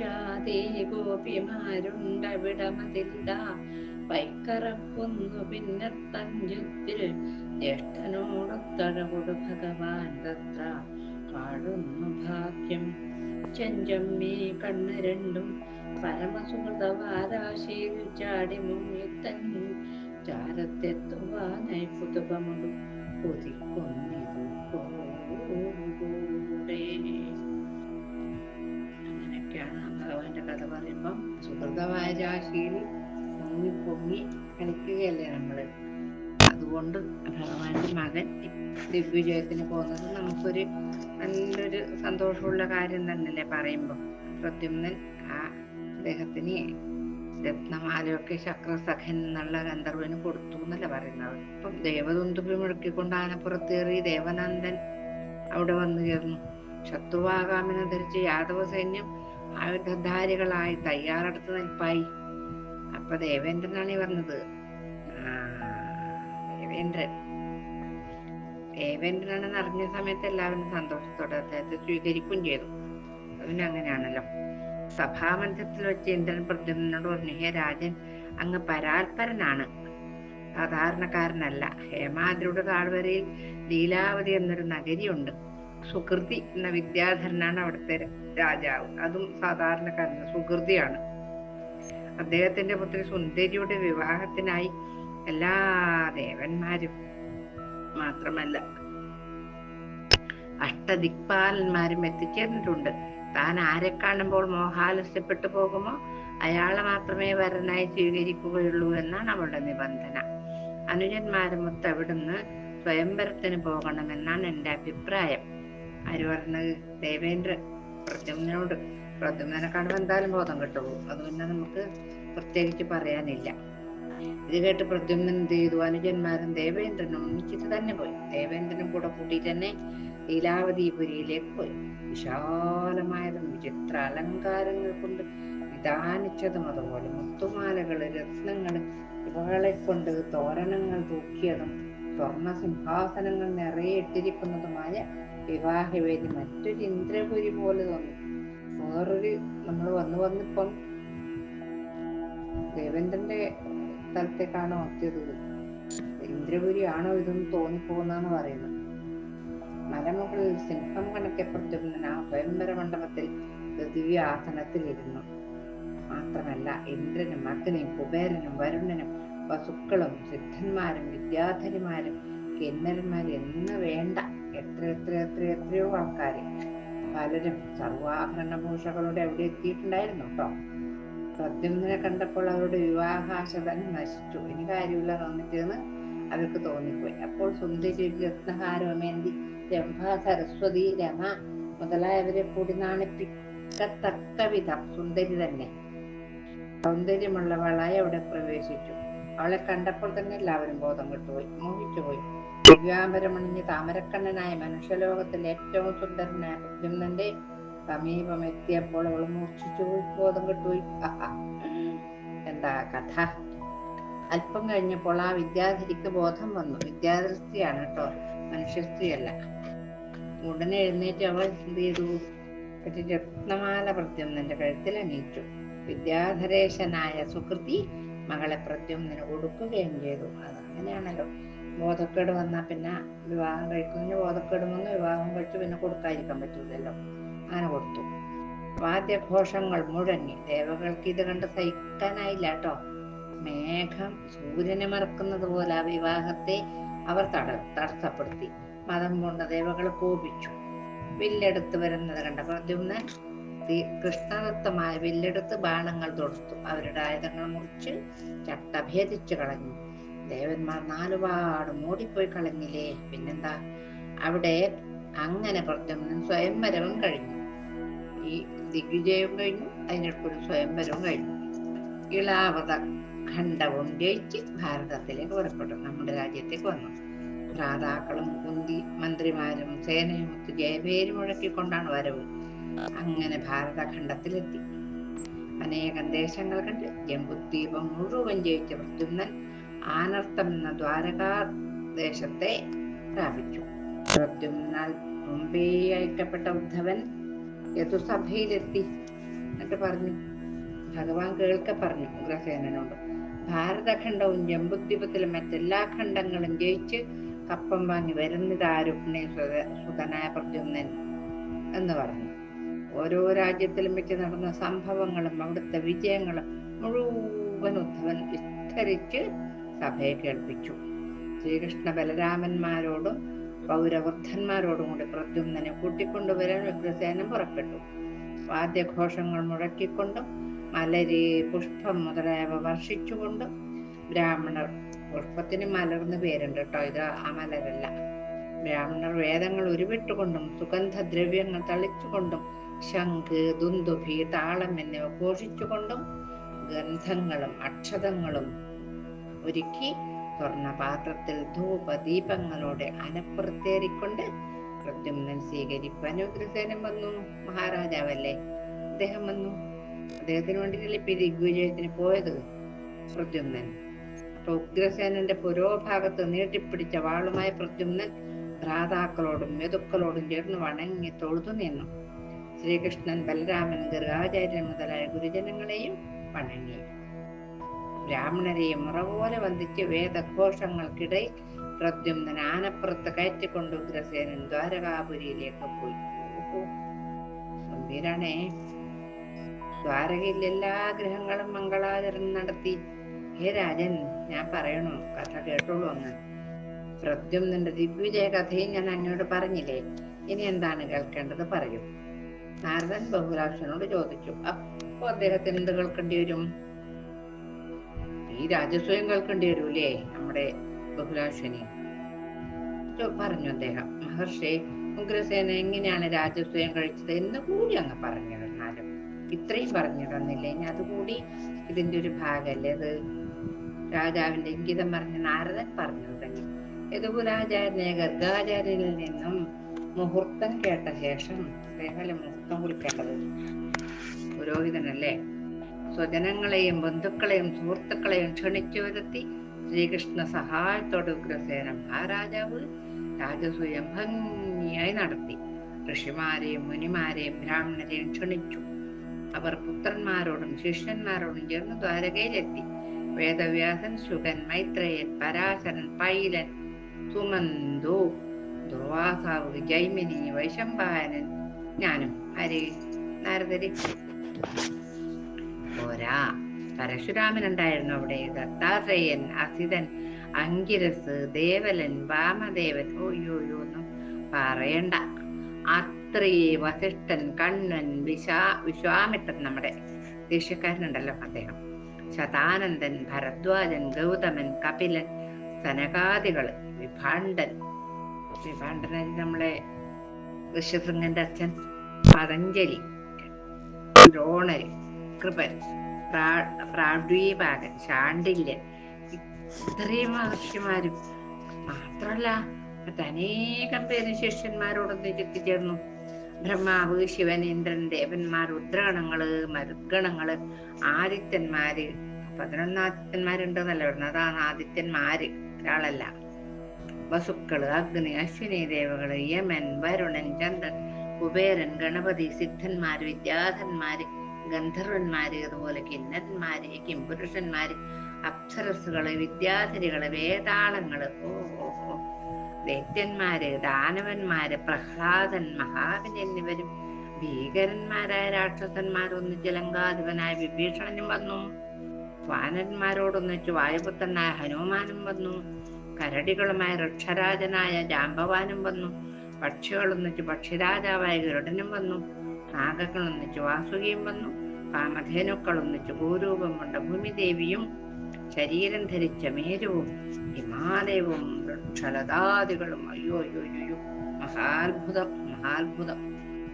ജാതി ഗോപിമാരുണ്ടവിടമതില്ല. വൈക്കറക്കുന്നു പിന്നെ തഞ്ചത്തിൽ ജ്യേഷ്ഠനോടൊത്തഴകൊടു ഭഗവാൻ തത്ര പാടുന്നു ഭാഗ്യം. ചെഞ്ചമ്മീ കണ്ണ് രണ്ടും പരമസുഹൃതവാരാശിയിൽ ചാടി മുങ്ങിത്തൻ ചാരത്തെത്തുവാനായി പുതുകമുടു കൊതിക്കൊന്നിതു ഭഗവാന്റെ കഥ പറയുമ്പം സുഹൃതവാരാശിയിൽ പൊങ്ങി പൊങ്ങി കളിക്കുകയല്ലേ നമ്മൾ? അതുകൊണ്ട് ഭഗവാന്റെ മകൻ ദിഗ്വിജയത്തിന് പോകുന്നത് നമുക്കൊരു നല്ലൊരു സന്തോഷമുള്ള കാര്യം തന്നെയല്ലേ പറയുമ്പോൾ പ്രദ്യുമ്നൻ ആ അദ്ദേഹത്തിന് രത്നമാലയൊക്കെ ശക്രസഖൻ എന്നുള്ള ഗന്ധർവന് കൊടുത്തു എന്നല്ല പറയുന്നത്. അപ്പം ദേവദുന്തുബി മുഴക്കിക്കൊണ്ട് ആനപ്പുറത്തേറി ദേവനന്ദൻ അവിടെ വന്നു ചേർന്നു. ശത്രുവാകാമെന്ന് ധരിച്ച് യാദവ സൈന്യം ആയുധധാരികളായി തയ്യാറെടുത്ത് നിൽപ്പായി അപ്പൊ ദേവേന്ദ്രനാണ് ഈ പറഞ്ഞത്. ദേവേന്ദ്രൻ. ദേവേന്ദ്രനാണെന്ന് അറിഞ്ഞ സമയത്ത് എല്ലാവരും സന്തോഷത്തോടെ അദ്ദേഹത്തെ സ്വീകരിക്കുകയും ചെയ്തു. അതിന് അങ്ങനെയാണല്ലോ സഭാമധ്യത്തിൽ വെച്ച് ഇന്ദ്രൻ പ്രദ്യുമ്നോട് പറഞ്ഞു ഹേ രാജൻ അങ്ങ് പരാൽപരനാണ് സാധാരണക്കാരനല്ല. ഹേമാദ്രിയുടെ താഴ്വരയിൽ ലീലാവതി എന്നൊരു നഗരിയുണ്ട്. സുകൃതി എന്ന വിദ്യാധരനാണ് അവിടുത്തെ രാജാവ്. അതും സാധാരണക്കാരൻ സുകൃതിയാണ്. അദ്ദേഹത്തിന്റെ പുത്രി സുന്ദരിയുടെ വിവാഹത്തിനായി എല്ലാ ദേവന്മാരും മാത്രമല്ല അഷ്ടദിക്പാലന്മാരും എത്തിച്ചേർന്നിട്ടുണ്ട്. താൻ ആരെ കാണുമ്പോൾ മോഹാലസ്യപ്പെട്ടു പോകുമോ? അയാളെ മാത്രമേ വരനായി സ്വീകരിക്കുകയുള്ളൂ എന്നാണ് അവളുടെ നിബന്ധന. അനുജന്മാരുമൊത്ത് അവിടുന്ന് സ്വയംവരത്തിന് പോകണമെന്നാണ് എന്റെ അഭിപ്രായം. ആര് പറഞ്ഞത് ദേവേന്ദ്രൻ പ്രദ്യുമ്നോട് പ്രദ്യുമ്നെ കാണുമ്പോൾ എന്തായാലും ബോധം കിട്ടുള്ളൂ അത് പിന്നെ നമുക്ക് പ്രത്യേകിച്ച് പറയാനില്ല. ഇത് കേട്ട് പ്രദ്യുമ്നൻ എന്ത് ചെയ്തു? അനുജന്മാരും ദേവേന്ദ്രനും ഒന്നിച്ചിട്ട് തന്നെ പോയി. ദേവേന്ദ്രനും കൂടെ കൂട്ടി തന്നെ ലീലാവതിപുരിയിലേക്ക് പോയി. വിശാലമായതും വിചിത്ര അലങ്കാരങ്ങൾ കൊണ്ട് വിധാനിച്ചതും അതുപോലെ മുത്തുമാലകൾ രത്നങ്ങൾ ഇവകളെ കൊണ്ട് തോരണങ്ങൾ തൂക്കിയതും സ്വർണ സിംഹാസനങ്ങൾ നിറയെ ഇട്ടിരിക്കുന്നതുമായ വിവാഹവേദി മറ്റൊരു ഇന്ദ്രപുരി പോലെ തോന്നി. വേറൊരു നമ്മൾ വന്നു വന്നിപ്പം ദേവേന്ദ്രന്റെ സ്ഥലത്തേക്കാണോ എത്തിയത് ഇന്ദ്രപുരി ആണോ ഇതെന്ന് തോന്നിപ്പോകുന്നാണ് പറയുന്നത് മലമുകളിൽ സിംഹം കണക്കെ പ്രദ്യുമ്നൻ ആ സ്വയംവര മണ്ഡപത്തിൽ ദിവ്യ ആസനത്തിലിരുന്നു. മാത്രമല്ല ഇന്ദ്രനും അഗ്നിയും കുബേരനും വരുണനും വസുക്കളും സിദ്ധന്മാരും വിദ്യാധരിമാരും കിന്നരന്മാരും എന്ന് വേണ്ട. എത്ര എത്ര എത്ര എത്രയോ ആൾക്കാര് പലരും സർവാഭരണ സർവാഭരണഭൂഷകളുടെ അവിടെ എത്തിയിട്ടുണ്ടായിരുന്നു കേട്ടോ. പ്രദ്യുമ്നെ കണ്ടപ്പോൾ അവരുടെ വിവാഹാശതൻ നശിച്ചു. ഇനി കാര്യമില്ല തോന്നിട്ടെന്ന് അവർക്ക് തോന്നിപ്പോയി. അപ്പോൾ സുന്ദരി രത്നഹാരമേന്തി രംഭ സരസ്വതി രമ മുതലായവരെ കൂടി നാണിപ്പിക്കത്തക്ക വിധം സുന്ദരി തന്നെ. സൗന്ദര്യമുള്ളവളായി അവിടെ പ്രവേശിച്ചു. അവളെ കണ്ടപ്പോൾ തന്നെ എല്ലാവരും ബോധം കെട്ടുപോയി മോഹിച്ചുപോയി ദിവ്യാംബരമണിഞ്ഞ് താമരക്കണ്ണനായ മനുഷ്യലോകത്തിലെ ഏറ്റവും സുന്ദരനായ പ്രദ്യുമ്നന്റെ സമീപം എത്തിയപ്പോൾ അവൾ മൂർച്ഛിച്ചു ബോധം കെട്ടുപോയി. എന്താ കഥ? അല്പം കഴിഞ്ഞപ്പോൾ ആ വിദ്യാധരിക്ക് ബോധം വന്നു. വിദ്യാധര സ്ത്രീയാണ് കേട്ടോ. മനുഷ്യ സ്ത്രീയല്ല ഉടനെ എഴുന്നേറ്റ് അവൾ എന്ത് ചെയ്തു? രത്നമാല പ്രദ്യുമ്നന്റെ കഴുത്തിൽ അണിയിച്ചു. വിദ്യാധരേശനായ സുകൃതി മകളെ പ്രദ്യുമ്നന് കൊടുക്കുകയും ചെയ്തു. അത് അങ്ങനെയാണല്ലോ ബോധക്കേട് വന്നാൽ പിന്നെ വിവാഹം കഴിക്കുന്നതിന് ബോധക്കേട് വന്ന് വിവാഹം കഴിച്ചു പിന്നെ കൊടുക്കാതിരിക്കാൻ പറ്റൂലല്ലോ. അങ്ങനെ കൊടുത്തു. വാദ്യഘോഷങ്ങൾ മുഴങ്ങി. ദേവകൾക്ക് ഇത് കണ്ട് സഹിക്കാനായില്ല കേട്ടോ. മേഘം സൂര്യനെ മറക്കുന്നത് പോലെ ആ വിവാഹത്തെ അവർ തട തടസ്സപ്പെടുത്തി. മതം കൊണ്ട ദേവകൾ കോപിച്ചു. വില്ലെടുത്ത് വരുന്നത് കണ്ട പ്രദ്യുമ്നൻ കൃഷ്ണദത്തമായ വില്ലെടുത്ത് ബാണങ്ങൾ തൊടുത്തു. അവരുടെ ആയുധങ്ങൾ മുറിച്ച് ചട്ട ഭേദിച്ചു കളഞ്ഞു. ദേവന്മാർ നാലുപാട് മൂടിപ്പോയി കളഞ്ഞില്ലേ? പിന്നെന്താ? അവിടെ അങ്ങനെ പ്രദ്യുമ്നൻ സ്വയംവരവും കഴിഞ്ഞു. ഈ ദിഗ്വിജയവും കഴിഞ്ഞു അതിനിടയ്ക്കൊരു സ്വയംവരവും കഴിഞ്ഞു. ഇളാവത ഖണ്ഡവും ജയിച്ച് ഭാരതത്തിലേക്ക് പുറപ്പെട്ടു. നമ്മുടെ രാജ്യത്തേക്ക് വന്നു. ഭ്രാതാക്കളും കുന്തി മന്ത്രിമാരും സേനയും ജയപേര് മുഴക്കിക്കൊണ്ടാണ് വരവ്. അങ്ങനെ ഭാരതഖണ്ഡത്തിലെത്തി. അനേകം ദേശങ്ങൾ കണ്ട് ജംബുദ്വീപം മുഴുവൻ ജയിച്ച പ്രദ്യുമ്നൻ ആനർത്തം എന്ന ദ്വാരകാ ദേശത്തെ പ്രാപിച്ചു പ്രദ്യുമ്നാൽ മുമ്പേ അയക്കപ്പെട്ട ഉദ്ധവൻ യതുസഭയിലെത്തി എന്നിട്ട് പറഞ്ഞു. ഭഗവാൻ കേൾക്ക പറഞ്ഞു ഉഗ്രസേനോട് ഭാരതഖണ്ഡവും ജമ്പുദ്വീപത്തിലെ മറ്റെല്ലാ ഖണ്ഡങ്ങളും ജയിച്ച് കപ്പം വാങ്ങി വരുന്നതാരുണ്യ സുതനായ പ്രദ്യുമ്നൻ എന്ന് പറഞ്ഞു. ഓരോ രാജ്യത്തിലും വെച്ച് നടന്ന സംഭവങ്ങളും അവിടുത്തെ വിജയങ്ങളും മുഴുവൻ ഉദ്ധവൻ വിസ്തരിച്ച് സഭയെ കേൾപ്പിച്ചു. ശ്രീകൃഷ്ണ ബലരാമന്മാരോടും പൗരവൃദ്ധന്മാരോടും കൂടി പ്രദ്യുമ്നെ കൂട്ടിക്കൊണ്ടുവരാൻ ഉഗ്രസേന പുറപ്പെട്ടു. വാദ്യഘോഷങ്ങൾ മുഴക്കിക്കൊണ്ടും മലരി പുഷ്പം മുതലായവ വർഷിച്ചുകൊണ്ടും ബ്രാഹ്മണർ പുഷ്പത്തിന് മലർന്ന് പേരുണ്ട് കേട്ടോ ഇത് ആ മലരല്ല. ബ്രാഹ്മണർ വേദങ്ങൾ ഉരുവിട്ടുകൊണ്ടും സുഗന്ധദ്രവ്യങ്ങൾ തളിച്ചുകൊണ്ടും ശംഖ് ദുന്ദുഭി താളം എന്നിവ ഘോഷിച്ചുകൊണ്ടും ഗന്ധങ്ങളും അക്ഷതങ്ങളും ഒരുക്കി തുറന്ന പാത്രത്തിൽ ധൂപ ദീപങ്ങളോടെ അനപ്പുറത്തേറിക്കൊണ്ട് പ്രദ്യുമ്നൻ സ്വീകരിപ്പാൻ ഉഗ്രസേനൻ വന്നു. മഹാരാജാവല്ലേ? അദ്ദേഹം വന്നു. അദ്ദേഹത്തിന് വേണ്ടിയിട്ടല്ലേ ഇപ്പൊ ദിഗ്വിജയത്തിന് പോയത് പ്രദ്യുമ്നൻ. അപ്പൊ ഉഗ്രസേനന്റെ പുരോഭാഗത്ത് നീട്ടിപ്പിടിച്ച വാളുമായ പ്രദ്യുമ്നൻ ഭ്രാതാക്കളോടും മെതുക്കളോടും ചേർന്ന് വണങ്ങി തൊഴുതു നിന്നു. ശ്രീകൃഷ്ണൻ ബലരാമൻ ഗർഗാചാര്യൻ മുതലായ ഗുരുജനങ്ങളെയും വണങ്ങി. ബ്രാഹ്മണരെയും മുറപോലെ വന്ദിച്ച് വേദഘോഷങ്ങൾക്കിടയിൽ പ്രദ്യുമ്നൻ ആനപ്പുറത്ത് കയറ്റിക്കൊണ്ട് ഉഗ്രസേനൻ ദ്വാരകാപുരിയിലേക്ക് പോയി. ഗംഭീരാണേ. ദ്വാരകയിൽ എല്ലാ ഗ്രഹങ്ങളും മംഗളാചരണം നടത്തി. ഹേ രാജൻ ഞാൻ പറയണു കഥ കേട്ടോളൂ അങ്ങ്. പ്രദ്യുമ്നന്റെ ദിഗ്വിജയ കഥയും ഞാൻ അങ്ങോട്ട് പറഞ്ഞില്ലേ? ഇനി എന്താണ് കേൾക്കേണ്ടത് പറയൂ. നാരദൻ ബഹുരാക്ഷനോട് ചോദിച്ചു. അപ്പൊ അദ്ദേഹത്തിന് എന്ത് കേൾക്കേണ്ടി വരും? ഈ രാജസ്വയം കേൾക്കേണ്ടി വരൂലേ നമ്മുടെ ബഹുരാക്ഷനെ പറഞ്ഞു അദ്ദേഹം. മഹർഷി ഉഗ്രസേന എങ്ങനെയാണ് രാജസ്വയം കഴിച്ചത് എന്ന് കൂടി അങ്ങ് പറഞ്ഞു തന്നാലും ഇത്രയും പറഞ്ഞു തന്നില്ലേ. ഇനി അതുകൂടി ഇതിന്റെ ഒരു ഭാഗമല്ലേ അത്? രാജാവിന്റെ ഇംഗിതം പറഞ്ഞ നാരദൻ പറഞ്ഞു തന്നെ. യദുകുലാചാര്യനെ ഗർഗാചാര്യനിൽ നിന്നും മുഹൂർത്തം കേട്ട ശേഷം അദ്ദേഹം മുഹൂർത്തം കുറിക്കേണ്ടത് പുരോഹിതനല്ലേ? സ്വജനങ്ങളെയും ബന്ധുക്കളെയും സുഹൃത്തുക്കളെയും ക്ഷണിച്ചു വരുത്തി ശ്രീകൃഷ്ണ സഹായത്തോടെ ഉഗ്രസേന മഹാരാജാവ് രാജസൂയം ഭംഗിയായി നടത്തി. ഋഷിമാരെയും മുനിമാരെയും ബ്രാഹ്മണരെയും ക്ഷണിച്ചു. അവർ പുത്രന്മാരോടും ശിഷ്യന്മാരോടും ചേർന്ന് ദ്വാരകയിലെത്തി. വേദവ്യാസൻ ശുഗൻ മൈത്രേയൻ പരാശരൻ പൈലൻ സുമന്തു ദുർവാസാവ് ജൈമിനി വൈശംപായനൻ ഞാനും ആര് നാരദരി. പോരാ. പരശുരാമൻ ഉണ്ടായിരുന്നു അവിടെ. ദത്താത്രേയൻ അസിതൻ അങ്കിരസ് ദേവലൻ വാമദേവൻ. ഓയ്യോയോ ഒന്നും പറയണ്ട. അത്രി വസിഷ്ഠൻ കണ്ണൻ വിശാ വിശ്വാമിത്രൻ നമ്മുടെ ദേഷ്യക്കാരനുണ്ടല്ലോ അദ്ദേഹം. ശതാനന്ദൻ ഭരദ്വാജൻ ഗൗതമൻ കപിലൻ സനകാദികൾ വിഭാണ്ഡൻ വിഭാണ്ഡൻ നമ്മളെ ഋഷ്യശൃംഗന്റെ അച്ഛൻ പതഞ്ജലി ദ്രോണര് കൃപൻ പ്രാഡ്വീപാകൻ ശാണ്ടില്യൻ ഇത്രയും മഹർഷിമാരും. മാത്രല്ല മറ്റനേകം പേര് ശിഷ്യന്മാരോടൊന്നിച്ച് എത്തിച്ചേർന്നു. ബ്രഹ്മാവ് ശിവൻ ഇന്ദ്രൻ ദേവന്മാർ രുദ്രഗണങ്ങൾ മരുഗണങ്ങൾ ആദിത്യന്മാര്. പതിനൊന്നാദിത്യന്മാരുണ്ടെന്നല്ല പറഞ്ഞത്. അതാണ് ആദിത്യന്മാര് ഒരാളല്ല. വസുക്കൾ അഗ്നി അശ്വിനി ദേവകൾ യമൻ വരുണൻ ചന്ദ്രൻ കുബേരൻ ഗണപതി സിദ്ധന്മാര് വിദ്യാധന്മാര് ഗന്ധർവന്മാര് അതുപോലെ കിന്നരന്മാര് കിംപുരുഷന്മാര് അപ്സരസുകൾ വിദ്യാധരികൾ വേതാളങ്ങൾ ഓ ഓ ദൈത്യന്മാര് ദാനവന്മാര് പ്രഹ്ലാദൻ മഹാവൻ എന്നിവരും. ഭീകരന്മാരായ രാക്ഷസന്മാരൊന്നിച്ച് ലങ്കാധിപനായ വിഭീഷണനും വന്നു. വാനന്മാരോടൊന്നിച്ച് വായുപുത്രനായ ഹനുമാനും വന്നു. കരടികളുമായ വൃക്ഷരാജനായ ജാമ്പവാനും വന്നു. പക്ഷികളൊന്നിച്ച് പക്ഷിരാജാവായ ഗരുഡനും വന്നു. നാഗങ്ങളൊന്നിച്ച് വാസുകിയും വന്നു. കാമധേനുക്കളൊന്നിച്ച് ഭൂരൂപം കൊണ്ട ഭൂമിദേവിയും ശരീരം ധരിച്ച മേരുവും ഹിമാലയവും വൃക്ഷലതാദികളും. അയ്യോ അയ്യോ അയ്യോ മഹാത്ഭുതം മഹാത്ഭുതം.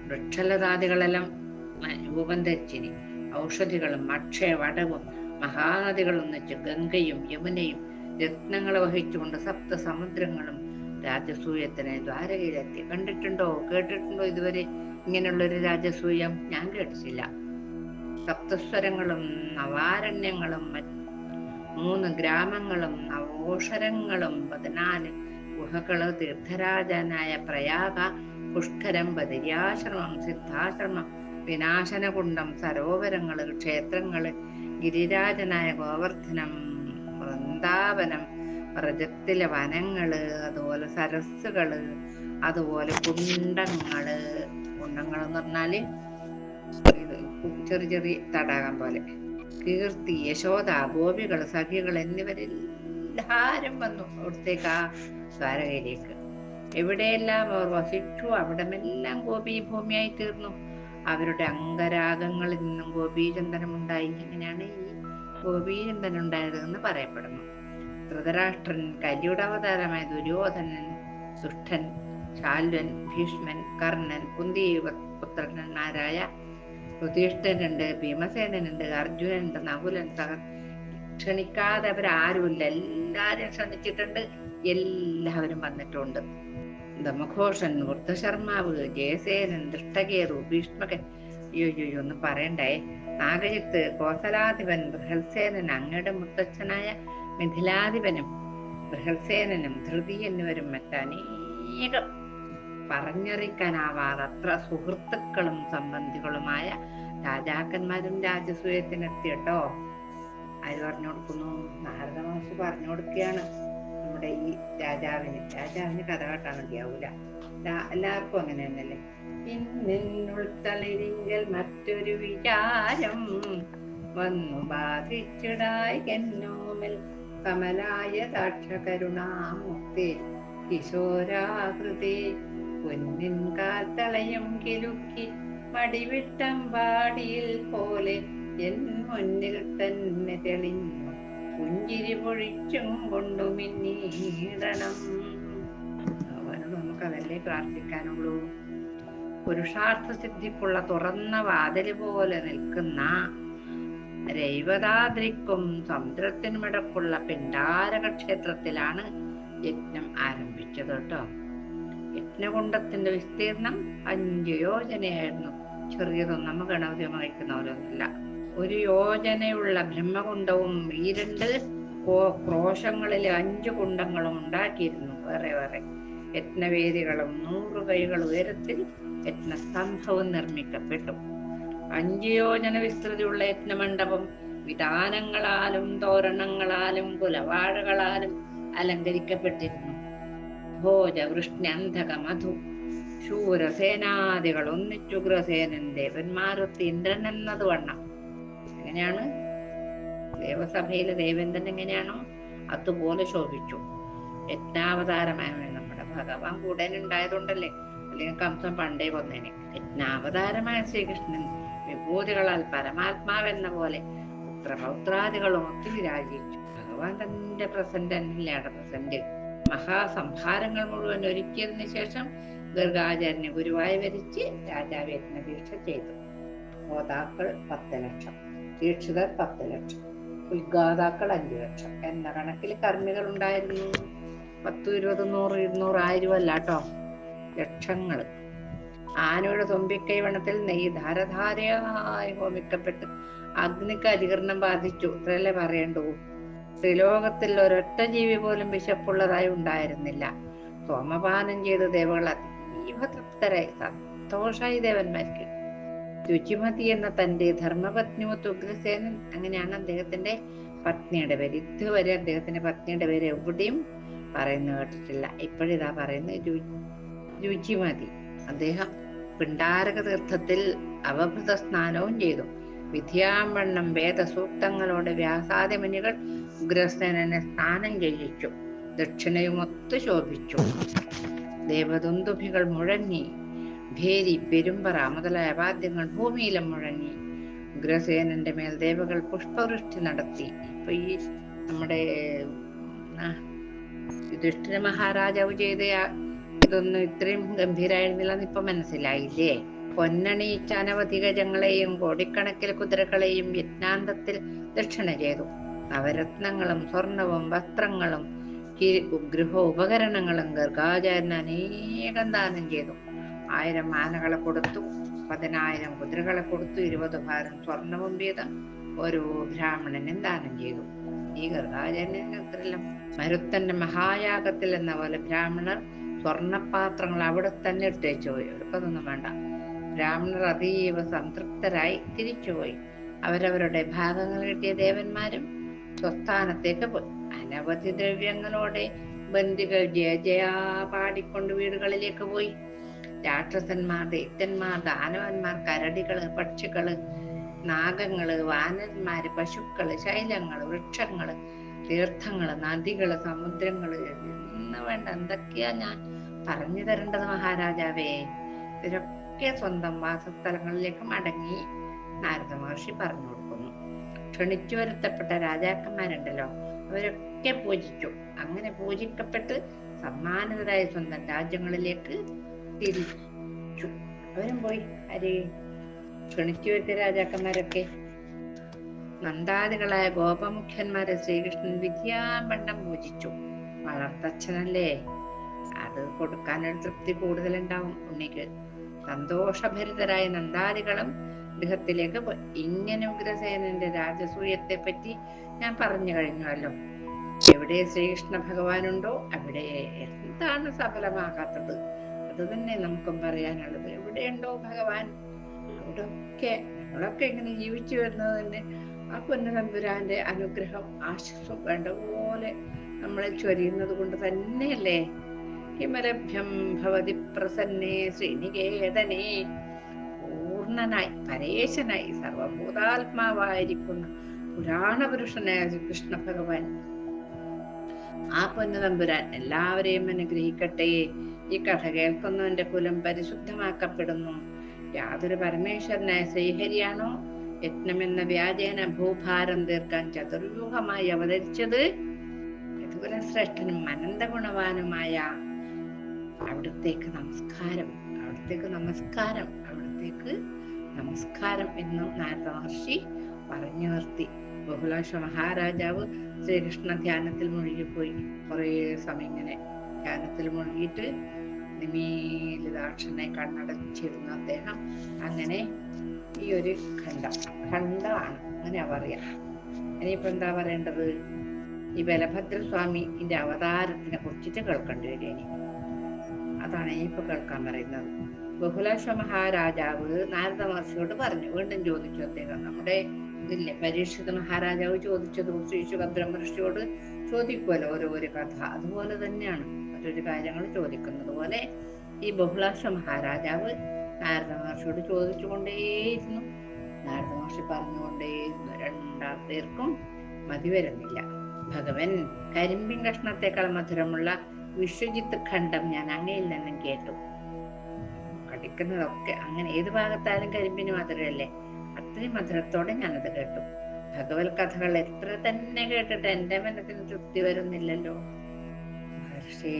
വൃക്ഷലതാദികളെല്ലാം രൂപം ധരിച്ചിനി. ഔഷധികളും അക്ഷയ വടവും മഹാനദികളൊന്നിച്ച് ഗംഗയും യമുനയും രത്നങ്ങൾ വഹിച്ചുകൊണ്ട് സപ്ത സമുദ്രങ്ങളും രാജസൂയത്തിനെ ദ്വാരകയിലെത്തി. കണ്ടിട്ടുണ്ടോ? കേട്ടിട്ടുണ്ടോ ഇതുവരെ ഇങ്ങനെയുള്ളൊരു രാജസൂയം? ഞാൻ കേട്ടിട്ടില്ല. സപ്തസ്വരങ്ങളും നവാരണ്യങ്ങളും മൂന്ന് ഗ്രാമങ്ങളും നവോഷരങ്ങളും പതിനാല് ഗുഹകൾ തീർത്ഥരാജനായ പ്രയാഗ പുഷ്കരം ബദര്യാശ്രമം സിദ്ധാശ്രമം വിനാശനകുണ്ടം സരോവരങ്ങൾ ക്ഷേത്രങ്ങൾ ഗിരിരാജനായ ഗോവർദ്ധനം വൃന്ദാവനം വ്രജത്തിലെ വനങ്ങൾ അതുപോലെ സരസ്സുകൾ അതുപോലെ കുണ്ടങ്ങൾ. കുണ്ടങ്ങൾ എന്ന് പറഞ്ഞാൽ ചെറിയ ചെറിയ തടാകം പോലെ. കീർത്തി യശോദ ഗോപികൾ സഖികൾ എന്നിവരെല്ലാരും വന്നു അവിടത്തേക്ക് ആ ദ്വാരകയിലേക്ക്. എവിടെയെല്ലാം അവർ വസിച്ചു അവിടമെല്ലാം ഗോപി ഭൂമിയായി തീർന്നു. അവരുടെ അംഗരാഗങ്ങളിൽ നിന്നും ഗോപീചന്ദനം ഉണ്ടായി ഇങ്ങനെയാണ് ഈ ഗോപീചന്ദനം ഉണ്ടായതെന്ന് പറയപ്പെടുന്നു. ധൃതരാഷ്ട്രൻ കലിയുടെ അവതാരമായ ദുര്യോധനൻ സുഷ്ഠൻ ശാൽവൻ ഭീഷ്മൻ കർണൻ കുന്തി പുത്രന്മാരായ യുധിഷ്ഠനുണ്ട് ഭീമസേനനുണ്ട് അർജുനനുണ്ട് നകുലൻ സഹ ക്ഷണിക്കാതെ അവരാരുമില്ല. എല്ലാരും ക്ഷണിച്ചിട്ടുണ്ട്. എല്ലാവരും വന്നിട്ടുണ്ട്. ദമഘോഷൻ വൃദ്ധശർമാവ് ജയസേനൻ ദൃഷ്ടകേതു ഭീഷ്മകൻ. അയ്യോ അയ്യോ ഒന്നും പറയണ്ടേ. നാഗജിത്ത് കോസലാധിപൻ ബൃഹത്സേനൻ അങ്ങയുടെ മുത്തച്ഛനായ മിഥിലാധിപനും ബൃഹൽസേനനും ധൃതി എന്നിവരും മറ്റനേകം പറഞ്ഞറിയിക്കാനാവാതത്ര സുഹൃത്തുക്കളും സംബന്ധികളുമായ രാജാക്കന്മാരും രാജസൂയത്തിനെത്തി കേട്ടോ ആര് പറഞ്ഞു കൊടുക്കുന്നു? നാരദ മഹർഷി പറഞ്ഞു കൊടുക്കുകയാണ്. നമ്മുടെ ഈ രാജാവിന് രാജാവിന് കഥ കേട്ടാൻ മതിയാവൂല. എല്ലാവർക്കും അങ്ങനെ തന്നെയല്ലേ? പിന്നുൾത്തളിരിങ്കൽ മറ്റൊരു വിചാരം. വന്നു ബാധിച്ചിടായി എന്നോമൽ കമലായ ദാക്ഷ കരുണാമുക്തി കിശോരാകൃതി പൊന്നിൻ കാത്തളയും കിലുക്കി മടിവിട്ടമ്പാടിയിൽ പോലെ എൻ മുന്നിൽ തന്നെ തെളിഞ്ഞു. പുഞ്ചിരി പൊഴിച്ചും കൊണ്ടു മിന്നീടണം. നമുക്കതല്ലേ പ്രാർത്ഥിക്കാനുള്ളൂ? പുരുഷാർത്ഥ സിദ്ധിക്കുള്ള തുറന്ന വാതിൽ പോലെ നിൽക്കുന്ന രൈവതാദ്രിക്കും സമുദ്രത്തിനുമിടക്കുള്ള പിണ്ടാരക ക്ഷേത്രത്തിലാണ് യജ്ഞം ആരംഭിച്ചത് കേട്ടോ. യജ്ഞകുണ്ടത്തിന്റെ വിസ്തീർണം അഞ്ച് യോജനയായിരുന്നു. ചെറിയതൊന്നും നമ്മ ഗണപതി കഴിക്കുന്നവരൊന്നുമില്ല ഒരു യോജനയുള്ള ബ്രഹ്മകുണ്ടവും ഈ രണ്ട് കോ- ക്രോശങ്ങളിലെ അഞ്ച് കുണ്ടങ്ങളും ഉണ്ടാക്കിയിരുന്നു. വേറെ വേറെ. യജ്ഞവേദികളും നൂറു കൈകൾ ഉയരത്തിൽ യജ്ഞസ്തംഭവും നിർമ്മിക്കപ്പെട്ടു. അഞ്ച് യോജന വിസ്തൃതിയുള്ള യജ്ഞമണ്ഡപം വിധാനങ്ങളാലും തോരണങ്ങളാലും കുലവാഴകളാലും അലങ്കരിക്കപ്പെട്ടിരുന്നു. ഭോജ വൃഷ്ണ്യന്ധക മധു ശൂരസേനാദികൾ ഒന്നിച്ചു ഒന്നിച്ചുഗ്രസേനൻ ദേവന്മാരൊത്ത് ഇന്ദ്രൻ എന്നത് വണ്ണം. എങ്ങനെയാണ്? ദേവസഭയിലെ ദേവേന്ദ്രൻ എങ്ങനെയാണോ അതുപോലെ ശോഭിച്ചു. യജ്ഞാവതാരമായ നമ്മുടെ ഭഗവാൻ കൂടെ ഉണ്ടായതുകൊണ്ടല്ലേ അല്ലെങ്കിൽ കംസൻ പണ്ടേ കൊന്നേനെ യജ്ഞാവതാരമായ ശ്രീകൃഷ്ണൻ വിഭൂതികളാൽ പരമാത്മാവെന്ന പോലെ പുത്രപൗത്രാദികളും ഒത്തു വിരാജിച്ചു ഭഗവാൻ തന്റെ പ്രസന്റ് അന്നില്ലാണ് പ്രസന്റ്. മഹാസംഹാരങ്ങൾ മുഴുവൻ ഒരുക്കിയതിനു ശേഷം ഗർഗാചാര്യനെ ഗുരുവായി വരിച്ച് രാജാവ് യജ്ഞദീക്ഷ ചെയ്തു. ഹോതാക്കൾ പത്ത് ലക്ഷം ദീക്ഷിതർ പത്ത് ലക്ഷം ഉദ്ഘാതാക്കൾ അഞ്ചു ലക്ഷം. എന്ന കണക്കിൽ കർമ്മികൾ ഉണ്ടായിരുന്നു പത്തു ഇരുപത് നൂറ് ഇരുന്നൂറ് ആയിരം അല്ല കേട്ടോ. ലക്ഷങ്ങൾ ആനയുടെ തുമ്പിക്കൈ വണത്തിൽ നെയ്യ് ധാരധാരയായി ഹോമിക്കപ്പെട്ട് അഗ്നിക്ക് അധികരണം ബാധിച്ചു. ഇത്രയല്ലേ പറയണ്ടൂ? ത്രിലോകത്തിൽ ഒരൊറ്റ ജീവി പോലും വിശപ്പുള്ളതായി ഉണ്ടായിരുന്നില്ല. സോമപാനം ചെയ്ത ദേവകൾ അതീവ തൃപ്തരായി. സന്തോഷായി ദേവന്മാർക്ക്. രുചിമതി എന്ന തന്റെ ധർമ്മപത്നിയോ തുഗ്രസേനൻ അങ്ങനെയാണ് അദ്ദേഹത്തിന്റെ പത്നിയുടെ പേര്. ഇതുവരെ അദ്ദേഹത്തിന്റെ പത്നിയുടെ പേര് എവിടെയും പറയുന്നു കേട്ടിട്ടില്ല. ഇപ്പോഴിതാ പറയുന്നത് രു- രുചിമതി അദ്ദേഹം പിണ്ടാരക തീർത്ഥത്തിൽ അവഭൃത സ്നാനവും ചെയ്തു. വിദ്യാമണ്ണം വേദസൂക്തങ്ങളോടെ വ്യാസാദിമുനികൾ ഉഗ്രസേനനെ സ്നാനം ചെയ്യിച്ചു. ദക്ഷിണയും ഒത്തു ശോഭിച്ചു. ദേവദുന്ദുഭികൾ മുഴങ്ങി. ഭേരി പെരുമ്പറ മുതലായ വാദ്യങ്ങൾ ഭൂമിയിലും മുഴങ്ങി. ഉഗ്രസേനന്റെ മേൽ ദേവകൾ പുഷ്പവൃഷ്ടി നടത്തി. ഇപ്പൊ ഈ നമ്മുടെ യുധിഷ്ഠിര മഹാരാജാവ് ചെയ്ത ഇതൊന്നും ഇത്രയും ഗംഭീരായിരുന്നില്ലെന്ന് ഇപ്പൊ മനസ്സിലായില്ലേ? പൊന്നണിയിച്ച അനവധി ഗജങ്ങളെയും കോടിക്കണക്കിൽ കുതിരകളെയും യജ്ഞാന്തത്തിൽ ദക്ഷിണ ചെയ്തു നവരത്നങ്ങളും സ്വർണവും വസ്ത്രങ്ങളും ഗൃഹ ഉപകരണങ്ങളും ഗർഗാചാര്യന് അനേകം ദാനം ചെയ്തു. ആയിരം ആനകളെ കൊടുത്തു പതിനായിരം കുതിരകളെ കൊടുത്തു ഇരുപത് ഭാരം സ്വർണവും വീതം ഓരോ ബ്രാഹ്മണനും ദാനം ചെയ്തു. ഈ ഗർഗാചാര്യന് മരുത്തന്റെ മഹായാഗത്തിൽ എന്ന പോലെ ബ്രാഹ്മണർ സ്വർണപാത്രങ്ങൾ അവിടെ തന്നെ എടുത്തേച്ചു പോയി. എടുക്കുന്നൊന്നും വേണ്ട. ബ്രാഹ്മണർ അതീവ സംതൃപ്തരായി തിരിച്ചുപോയി അവരവരുടെ ഭാഗങ്ങൾ കിട്ടിയ ദേവന്മാരും സ്വസ്ഥാനത്തേക്ക് പോയി. അനവധി ദ്രവ്യങ്ങളോടെ ബന്ധികൾ ജയ ജയാ പാടിക്കൊണ്ട് വീടുകളിലേക്ക് പോയി. രാക്ഷസന്മാർ ദൈത്യന്മാർ ദാനവന്മാർ കരടികൾ പക്ഷികൾ നാഗങ്ങൾ വാനന്മാര് പശുക്കൾ ശൈലങ്ങൾ വൃക്ഷങ്ങൾ തീർത്ഥങ്ങൾ നദികൾ സമുദ്രങ്ങൾ എന്ന് വേണ്ട. എന്തൊക്കെയാ ഞാൻ പറഞ്ഞു തരേണ്ടത് മഹാരാജാവേ? ഇവരൊക്കെ സ്വന്തം വാസസ്ഥലങ്ങളിലേക്ക് മടങ്ങി നാരദ മഹർഷി പറഞ്ഞു കൊടുക്കുന്നു. ക്ഷണിച്ചു വരുത്തപ്പെട്ട രാജാക്കന്മാരുണ്ടല്ലോ അവരൊക്കെ പൂജിച്ചു. അങ്ങനെ പൂജിക്കപ്പെട്ട് സമ്മാനിതരായ സ്വന്തം രാജ്യങ്ങളിലേക്ക് തിരിച്ചു. അവരും പോയി. ആര്? ക്ഷണിച്ചു വരുത്തിയ രാജാക്കന്മാരൊക്കെ. നന്ദാദികളായ ഗോപമുഖ്യന്മാരെ ശ്രീകൃഷ്ണൻ വിദ്യാപണ്ഡം പൂജിച്ചു. വളർത്തച്ഛനല്ലേ? അത് കൊടുക്കാനൊരു തൃപ്തി കൂടുതലുണ്ടാവും. ഉണ്ണിക്ക് സന്തോഷഭരിതരായ നന്ദാദികളും ഗൃഹത്തിലേക്ക് ഇങ്ങനെ ഉഗ്രസേനന്റെ രാജസൂയത്തെ പറ്റി ഞാൻ പറഞ്ഞു കഴിഞ്ഞുവല്ലോ. എവിടെ ശ്രീകൃഷ്ണ ഭഗവാനുണ്ടോ അവിടെ എന്താണ് സഫലമാകാത്തത്? അത് തന്നെ നമുക്കും പറയാനുള്ളത്. എവിടെയുണ്ടോ ഭഗവാൻ? അവിടെയൊക്കെ നമ്മളൊക്കെ ഇങ്ങനെ ജീവിച്ചു വരുന്നത് തന്നെ ആ പൊന്നതമ്പുരാന്റെ അനുഗ്രഹം ആശിസും വേണ്ട പോലെ നമ്മളെ ചൊരിയുന്നത് കൊണ്ട് തന്നെയല്ലേ? കിമലഭ്യം ഭവതി പ്രസന്നേ ശ്രീനികേതനേ. പൂർണനായി പരേശനായി സർവഭൂതാത്മാവായിരിക്കുന്ന. പുരാണ പുരുഷനായ കൃഷ്ണ ഭഗവാൻ. ആ പൊന്നുതമ്പുരാൻ എല്ലാവരെയും അനുഗ്രഹിക്കട്ടെ. ഈ കഥ കേൾക്കുന്നവന്റെ കുലം പരിശുദ്ധമാക്കപ്പെടുന്നു. യാതൊരു പരമേശ്വരനായ ശ്രീഹരിയാണോ? യജ്ഞമെന്ന വ്യാജേന ഭൂഭാരം തീർക്കാൻ ചതുർവ്യൂഹമായി അവതരിച്ചത് യദുകുലശ്രേഷ്ഠനും അനന്തഗുണവാനുമായ അവിടത്തേക്ക് നമസ്കാരം. അവിടത്തേക്ക് നമസ്കാരം. അവിടത്തേക്ക് നമസ്കാരം എന്ന് നാരദ മഹർഷി പറഞ്ഞു നിർത്തി. ബഹുലാക്ഷ മഹാരാജാവ് ശ്രീകൃഷ്ണ ധ്യാനത്തിൽ മുഴുകിപ്പോയി. കുറേ സമയം ഇങ്ങനെ ധ്യാനത്തിൽ മുഴുകിയിട്ട് നിമീലിതാക്ഷനെ കണ്ണടച്ചിരുന്ന അദ്ദേഹം അങ്ങനെ ഈ ഒരു ഖണ്ഡം. ഖണ്ഡമാണ് അങ്ങനെയാ പറയാ. ഇനിയിപ്പോ എന്താ പറയേണ്ടത്? ഈ ബലഭദ്രസ്വാമി ഇന്റെ അവതാരത്തിനെ കുറിച്ചിട്ട് കേൾക്കേണ്ടി വരും അതാണ് ഇനിയിപ്പോ കേൾക്കാൻ പറയുന്നത്. ബഹുലാശ്വ മഹാരാജാവ് നാരദ മഹർഷിയോട് പറഞ്ഞു. വീണ്ടും ചോദിച്ചു അദ്ദേഹം. നമ്മുടെ ഇതില്ലേ പരീക്ഷിത മഹാരാജാവ് ചോദിച്ചത് ശ്രീശുഭദ്ര മഹർഷിയോട് ചോദിക്കുമല്ലോ ഓരോരോ കഥ. അതുപോലെ തന്നെയാണ് ഓരോരോ കാര്യങ്ങൾ ചോദിക്കുന്നത്. പോലെ ഈ ബഹുളാശ്വ മഹാരാജാവ് നാരദ മഹർഷിയോട് ചോദിച്ചുകൊണ്ടേയിരുന്നു. നാരദ മഹർഷി പറഞ്ഞുകൊണ്ടേയിരുന്നു. രണ്ടാം പേർക്കും മതി വരുന്നില്ല. ഭഗവൻ കരിമ്പിൻ കഷ്ണത്തെക്കാൾ മധുരമുള്ള വിശ്വജിത്ത് ഖണ്ഡം ഞാൻ അങ്ങയിൽ നിന്നും കേട്ടു. കടിക്കുന്നതൊക്കെ അങ്ങനെ ഏത് ഭാഗത്തായാലും കരിമ്പിന് മധുരമല്ലേ? അത്രയും മധുരത്തോടെ ഞാനത് കേട്ടു. ഭഗവത് കഥകൾ എത്ര തന്നെ കേട്ടിട്ട് എന്റെ മനസ്സിന് തൃപ്തി വരുന്നില്ലല്ലോ. മഹർഷേ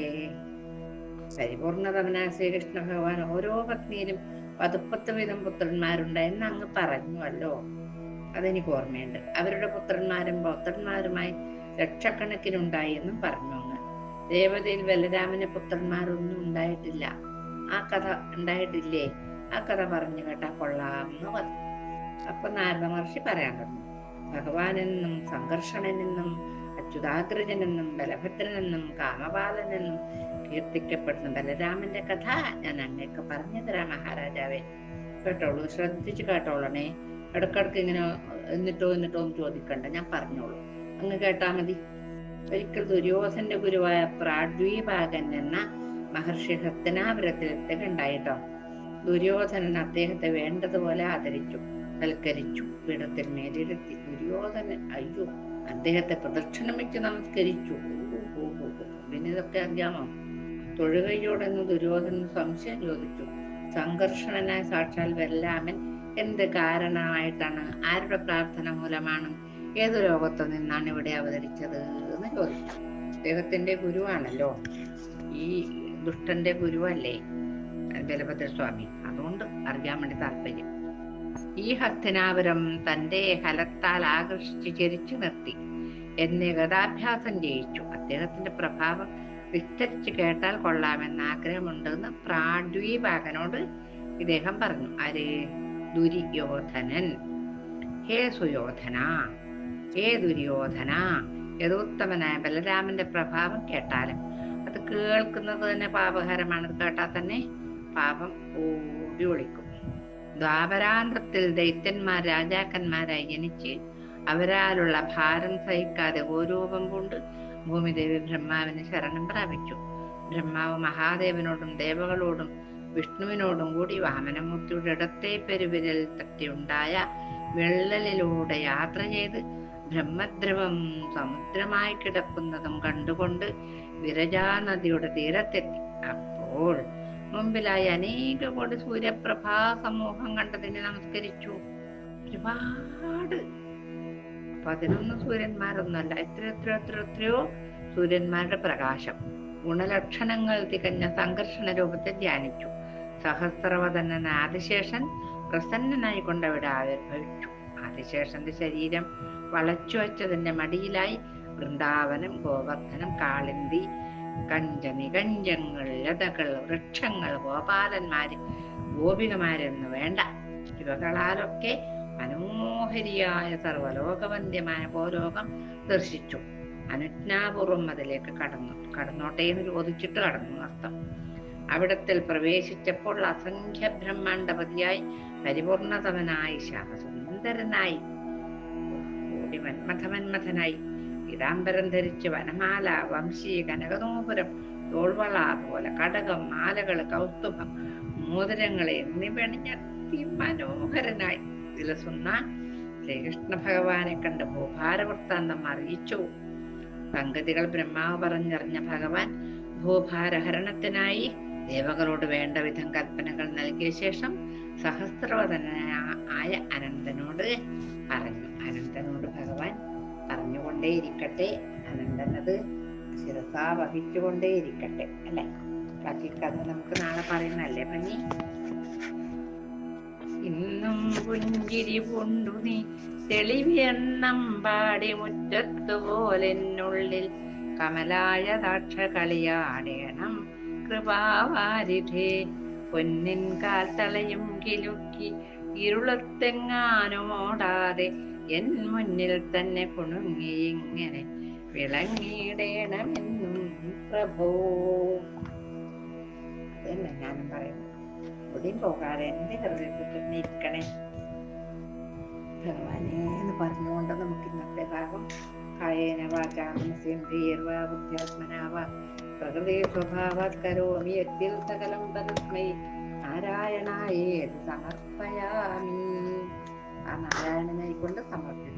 പരിപൂർണതമനായ ശ്രീകൃഷ്ണ ഭഗവാൻ ഓരോ പത്നിയിലും പതുപ്പത്ത് വീതം പുത്രന്മാരുണ്ടായെന്ന് അങ്ങ് പറഞ്ഞുവല്ലോ അതെനിക്ക് ഓർമ്മയുണ്ട്. അവരുടെ പുത്രന്മാരും പൗത്രന്മാരുമായി ലക്ഷക്കണക്കിനുണ്ടായി എന്നും പറഞ്ഞു അങ്ങ് ദേവതയിൽ ബലരാമന് പുത്രന്മാരൊന്നും ഉണ്ടായിട്ടില്ല. ആ കഥ ഉണ്ടായിട്ടില്ലേ? ആ കഥ പറഞ്ഞു കേട്ടാ കൊള്ളാമെന്ന് പറഞ്ഞു. അപ്പൊ നാരദ മഹർഷി പറയാൻ തുടങ്ങി. ഭഗവാനെന്നും സംഘർഷണനെന്നും അച്യുതാഗ്രജനെന്നും ബലഭദ്രനെന്നും കാമപാലനെന്നും കീർത്തിക്കപ്പെടുന്ന ബലരാമന്റെ കഥ ഞാൻ അങ്ങേക്ക് പറഞ്ഞു തരാം മഹാരാജാവേ. കേട്ടോളൂ ശ്രദ്ധിച്ചു കേട്ടോളണേ. ഇടക്കിടക്ക് ഇങ്ങനെ എന്നിട്ടോ എന്നിട്ടോ എന്ന് ചോദിക്കണ്ട ഞാൻ പറഞ്ഞോളൂ. അങ്ങ് കേട്ടാ മതി. ഒരിക്കൽ ദുര്യോധന്റെ ഗുരുവായ പ്രാഡ്വീപാകൻ എന്ന മഹർഷി ഹസ്തനാപുരത്തിലെത്തുകയുണ്ടായിട്ടോ ദുര്യോധനൻ അദ്ദേഹത്തെ വേണ്ടതുപോലെ ആദരിച്ചു സൽക്കരിച്ചു പീഠത്തിൽ മേലിരുത്തി ദുര്യോധനൻ അയ്യോ അദ്ദേഹത്തെ പ്രദക്ഷിണം വെച്ച് നമസ്കരിച്ചു. പിന്നെ അറിയാമോ? തൊഴുകയോടെന്ന് ദുര്യോധനൻ സംശയം ചോദിച്ചു. സംഘർഷണനായ സാക്ഷാൽ വെല്ലാമൻ എന്ത് കാരണമായിട്ടാണ്? ആരുടെ പ്രാർത്ഥന മൂലമാണ് ഏത് ലോകത്തു നിന്നാണ് ഇവിടെ അവതരിച്ചത് എന്ന് ചോദിച്ചു അദ്ദേഹത്തിന്റെ ഗുരുവാണല്ലോ. ഈ ദുഷ്ടന്റെ ഗുരുവല്ലേ ബലഭദ്രസ്വാമി അതുകൊണ്ട് അറിയാൻ വേണ്ടി താല്പര്യം. ഈ ഹസ്തനാപുരം തന്റെ ഹലത്താൽ ആകർഷിച്ച് ചരിച്ചു നിർത്തി. എന്നെ ഗതാഭ്യാസം ചെയ്യിച്ചു അദ്ദേഹത്തിന്റെ പ്രഭാവം വിസ്തരിച്ച് കേട്ടാൽ കൊള്ളാമെന്ന് ആഗ്രഹമുണ്ടെന്ന് പ്രാഡ്വീപാകനോട് ഇദ്ദേഹം പറഞ്ഞു. ആര്? ദുര്യോധനൻ. ഹേ സുയോധന ഹേ ദുര്യോധന? യഥോത്തമനായ ബലരാമന്റെ പ്രഭാവം കേട്ടാലും അത് കേൾക്കുന്നത് തന്നെ പാപകരമാണ് കേട്ടാൽ തന്നെ പാപം ഓടി ഒളിക്കും. ദ്വാപരാന്തത്തിൽ ദൈത്യന്മാർ രാജാക്കന്മാരായി ജനിച്ച് അവരാലുള്ള ഭാരം സഹിക്കാതെ ഗോരൂപം കൊണ്ട് ഭൂമിദേവി ബ്രഹ്മാവിന് ശരണം പ്രാപിച്ചു. ബ്രഹ്മാവ് മഹാദേവനോടും ദേവകളോടും വിഷ്ണുവിനോടും കൂടി വാമനമൂർത്തിയുടെ ഇടത്തെ പെരുവിരൽ തട്ടിയുണ്ടായ വെള്ളലിലൂടെ യാത്ര ചെയ്ത് ബ്രഹ്മദ്രവം സമുദ്രമായി കിടക്കുന്നതും കണ്ടുകൊണ്ട് വിരജാ നദിയുടെ തീരത്തെത്തി. അപ്പോൾ മുമ്പിലായി അനേക കോടി സൂര്യപ്രഭാ സമൂഹം കണ്ടതിനെ നമസ്കരിച്ചു. ഒരുപാട്. പതിനൊന്ന് സൂര്യന്മാരൊന്നുമല്ല എത്ര എത്ര എത്ര എത്രയോ സൂര്യന്മാരുടെ പ്രകാശം. ഗുണലക്ഷണങ്ങൾ തികഞ്ഞ സംഘർഷണ രൂപത്തെ ധ്യാനിച്ചു. സഹസ്രവദന ആദിശേഷൻ പ്രസന്നനായി കൊണ്ടവിടെ ആവിർഭവിച്ചു. ആദിശേഷന്റെ ശരീരം വളച്ചു വച്ചതിന്റെ മടിയിലായി വൃന്ദാവനം ഗോവർദ്ധനം കാളിന്തി കഞ്ചനികഞ്ചങ്ങൾ ലതകൾ വൃക്ഷങ്ങൾ ഗോപാലന്മാര് ഗോപികമാരെന്ന് വേണ്ട. ഇവകളാലൊക്കെ മനോഹരിയായ സർവലോകവന്ധ്യമായ ഗോലോകം ദർശിച്ചു. അനുജ്ഞാപൂർവം അതിലേക്ക് കടന്നു. കടന്നോട്ടെ എന്ന് ചോദിച്ചിട്ട് കടന്നു അർത്ഥം അവിടത്തിൽ പ്രവേശിച്ചപ്പോൾ അസംഖ്യ ബ്രഹ്മാണ്ഡപതിയായി പരിപൂർണതമനായി ശ്യാമസുന്ദരനായി കൂടി മന്മഥമന്മഥനായി പീതാംബരം ധരിച്ച് വനമാല വംശി കനകനോപുരം തോൾവള പോലെ കടകം മാലകൾ കൗസ്തുഭം മോതിരങ്ങൾ എന്നിവണിഞ്ഞ അതിമനോഹരനായി. വിലസുന്ന ശ്രീകൃഷ്ണ ഭഗവാനെ കണ്ട് ഭൂഭാരവൃത്താന്തം അറിയിച്ചു. സംഗതികൾ ബ്രഹ്മാവ് പറഞ്ഞറിഞ്ഞ ഭഗവാൻ ഭൂഭാരഹരണത്തിനായി ദേവകളോട് വേണ്ട വിധം കൽപ്പനകൾ നൽകിയ ശേഷം സഹസ്രവദനായ അനന്തനോട് പറഞ്ഞു. അനന്തനോട് പറഞ്ഞുകൊണ്ടേയിരിക്കട്ടെ അനന്തനത് ശിരസാ വഹിച്ചുകൊണ്ടേയിരിക്കട്ടെ അല്ലെ? ബാക്കി കഥ നമുക്ക് നാളെ പറയുന്നല്ലേ പനി ഇന്നും പുഞ്ചിരി കൊണ്ടു നീ തെളിവിയെണ്ണം പാടി മുറ്റത്തുപോലെന്നുള്ളിൽ കമലായ ദാക്ഷ കളിയാടേണം കൃപാവാരിധേ. പൊന്നിൻ കാൽ തളയും കിലുക്കി ഇരുളത്തെങ്ങാനും ഓടാതെ എൻ മുന്നിൽ തന്നെ കുണുങ്ങി ഇങ്ങനെ വിളങ്ങിയിടേണമെന്നും പ്രഭോ. അതല്ല ഞാനും പറയുന്നു. എവിടെയും പോകാതെ എന്റെ ഹൃദയത്തിൽ തന്നെ ഇരിക്കണേ ഭഗവാനെ എന്ന് പറഞ്ഞുകൊണ്ട് നമുക്ക് ഇന്നത്തെ ഭാഗം. കായേന സകലം പരസ്മൈ നാരായണായേത് സമർപ്പയാമി. ആ നാരായണനെ കൊണ്ട് സമർപ്പിക്കുന്നു